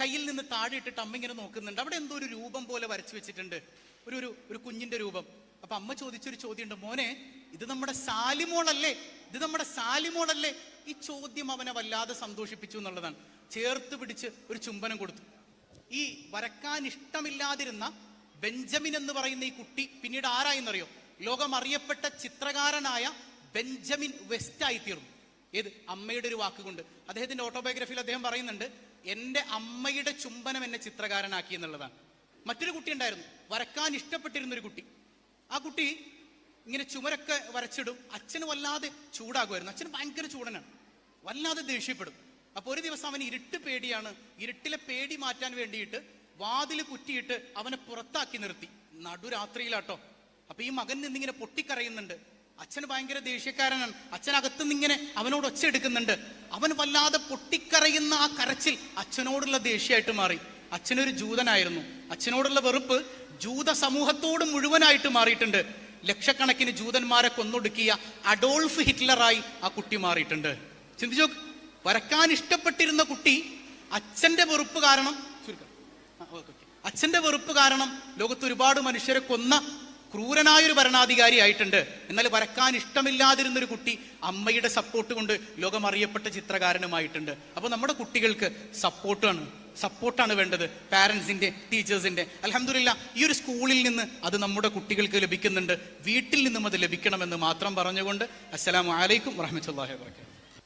കയ്യിൽ നിന്ന് താഴെ ഇട്ടിട്ട് അമ്മ ഇങ്ങനെ നോക്കുന്നുണ്ട്. അവിടെ എന്തോ ഒരു രൂപം പോലെ വരച്ചു വെച്ചിട്ടുണ്ട്. ഒരു ഒരു ഒരു കുഞ്ഞിന്റെ രൂപം. അപ്പൊ അമ്മ ചോദിച്ചൊരു ചോദ്യമുണ്ട് മോനെ ഇത് നമ്മുടെ സാലിമോളല്ലേ? ഇത് നമ്മുടെ സാലിമോളല്ലേ? ഈ ചോദ്യം അവനെ വല്ലാതെ സന്തോഷിപ്പിച്ചു എന്നുള്ളതാണ്. ചേർത്ത് പിടിച്ച് ഒരു ചുംബനം കൊടുത്തു. ഈ വരക്കാൻ ഇഷ്ടമില്ലാതിരുന്ന ബെഞ്ചമിൻ എന്ന് പറയുന്ന ഈ കുട്ടി പിന്നീട് ആരായെന്നറിയോ? ലോകം അറിയപ്പെട്ട ചിത്രകാരനായ ബെഞ്ചമിൻ വെസ്റ്റ് ആയി തീർന്നു ഏത്? അമ്മയുടെ ഒരു വാക്കുകൊണ്ട് അദ്ദേഹത്തിന്റെ ഓട്ടോബയോഗ്രഫിയിൽ അദ്ദേഹം പറയുന്നുണ്ട് എന്റെ അമ്മയുടെ ചുംബനം എന്നെ ചിത്രകാരനാക്കി എന്നുള്ളതാണ്. മറ്റൊരു കുട്ടി ഉണ്ടായിരുന്നു. വരക്കാൻ ഇഷ്ടപ്പെട്ടിരുന്ന ഒരു കുട്ടി. ആ കുട്ടി ഇങ്ങനെ ചുമരൊക്കെ വരച്ചിടും. അച്ഛന് വല്ലാതെ ചൂടാകുമായിരുന്നു. അച്ഛന് ഭയങ്കര ചൂടനാണ്. വല്ലാതെ ദേഷ്യപ്പെടും. അപ്പൊ ഒരു ദിവസം അവൻ ഇരുട്ട് പേടിയാണ്. ഇരുട്ടിലെ പേടി മാറ്റാൻ വേണ്ടിയിട്ട് വാതിൽ കുറ്റിയിട്ട് അവനെ പുറത്താക്കി നിർത്തി. നടുരാത്രിയിലാട്ടോ. അപ്പൊ ഈ മകൻ നിന്നിങ്ങനെ പൊട്ടിക്കരയുന്നുണ്ട്. അച്ഛൻ ഭയങ്കര ദേഷ്യക്കാരനാണ്. അച്ഛൻ അകത്തുനിന്നിങ്ങനെ അവനോട് ഒച്ച എടുക്കുന്നുണ്ട്. അവൻ വല്ലാതെ പൊട്ടിക്കരയുന്ന ആ കരച്ചിൽ അച്ഛനോടുള്ള ദേഷ്യമായിട്ട് മാറി. അച്ഛനൊരു ജൂതനായിരുന്നു. അച്ഛനോടുള്ള വെറുപ്പ് ജൂത സമൂഹത്തോട് മുഴുവനായിട്ട് മാറിയിട്ടുണ്ട്. ലക്ഷക്കണക്കിന് ജൂതന്മാരെ കൊന്നൊടുക്കിയ അഡോൾഫ് ഹിറ്റ്ലറായി ആ കുട്ടി മാറിയിട്ടുണ്ട്. ചിന്തിച്ചോ വരക്കാൻ ഇഷ്ടപ്പെട്ടിരുന്ന കുട്ടി അച്ഛന്റെ വെറുപ്പ് കാരണം. അച്ഛന്റെ വെറുപ്പ് കാരണം ലോകത്ത് ഒരുപാട് മനുഷ്യരെ കൊന്ന ക്രൂരനായൊരു ഭരണാധികാരി ആയിട്ടുണ്ട്. എന്നാൽ വരക്കാൻ ഇഷ്ടമില്ലാതിരുന്നൊരു കുട്ടി അമ്മയുടെ സപ്പോർട്ട് കൊണ്ട് ലോകം അറിയപ്പെട്ട ചിത്രകാരനുമായിട്ടുണ്ട്. അപ്പോൾ നമ്മുടെ കുട്ടികൾക്ക് സപ്പോർട്ടാണ് സപ്പോർട്ടാണ് വേണ്ടത് പാരൻസിന്റെ ടീച്ചേഴ്സിന്റെ അലഹമില്ല ഈ ഒരു സ്കൂളിൽ നിന്ന് അത് നമ്മുടെ കുട്ടികൾക്ക് ലഭിക്കുന്നുണ്ട്. വീട്ടിൽ നിന്നും അത് ലഭിക്കണമെന്ന് മാത്രം പറഞ്ഞുകൊണ്ട് അസ്സലാമു അലൈക്കും വറഹമത്തല്ലാഹി വാബർക്കാത്തു